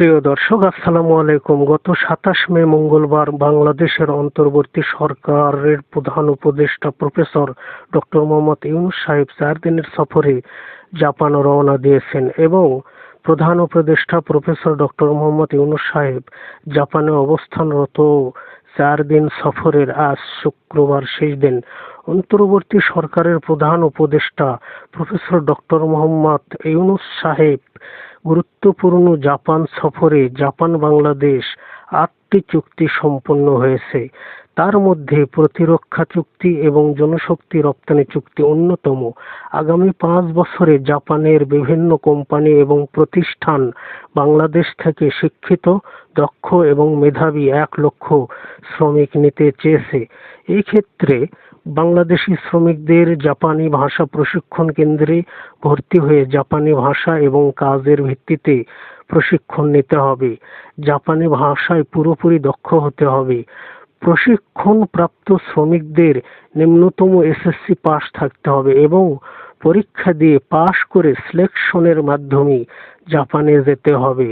প্রিয় দর্শক, আসসালামু আলাইকুম। গত সাতাশ মে মঙ্গলবার বাংলাদেশের অন্তর্বর্তী সরকারের প্রধান উপদেষ্টা প্রফেসর ডক্টর মোহাম্মদ ইউনুস সাহেব চার দিনের সফরে জাপান রওনা দিয়েছেন এবং প্রধান উপদেষ্টা প্রফেসর ডক্টর মোহাম্মদ ইউনুস সাহেব জাপানে অবস্থানরত চার দিন সফরের আজ শুক্রবার শেষ দিন। অন্তর্বর্তী সরকারের প্রধান উপদেষ্টা প্রফেসর ডক্টর মোহাম্মদ ইউনুস সাহেব গুরুত্বপূর্ণ জাপান সফরে জাপান বাংলাদেশ আটটি চুক্তি সম্পন্ন হয়েছে। তার মধ্যে প্রতিরক্ষা চুক্তি এবং জনশক্তি রপ্তানি চুক্তি অন্যতম। আগামী পাঁচ বছরে জাপানের বিভিন্ন কোম্পানি এবং প্রতিষ্ঠান বাংলাদেশ থেকে শিক্ষিত, দক্ষ এবং মেধাবী এক লক্ষ শ্রমিক নিতে চেয়েছে। ক্ষেত্রে বাংলাদেশি শ্রমিকদের জাপানি ভাষা প্রশিক্ষণ কেন্দ্রে ভর্তি হয়ে জাপানি ভাষা এবং কাজের ভিত্তিতে প্রশিক্ষণ নিতে হবে। জাপানি ভাষায় পুরোপুরি দক্ষ হতে হবে। প্রশিক্ষণপ্রাপ্ত শ্রমিকদের নিম্নতম এসএসসি পাস থাকতে হবে এবং পরীক্ষা দিয়ে পাশ করে সিলেকশনের মাধ্যমে জাপানে যেতে হবে।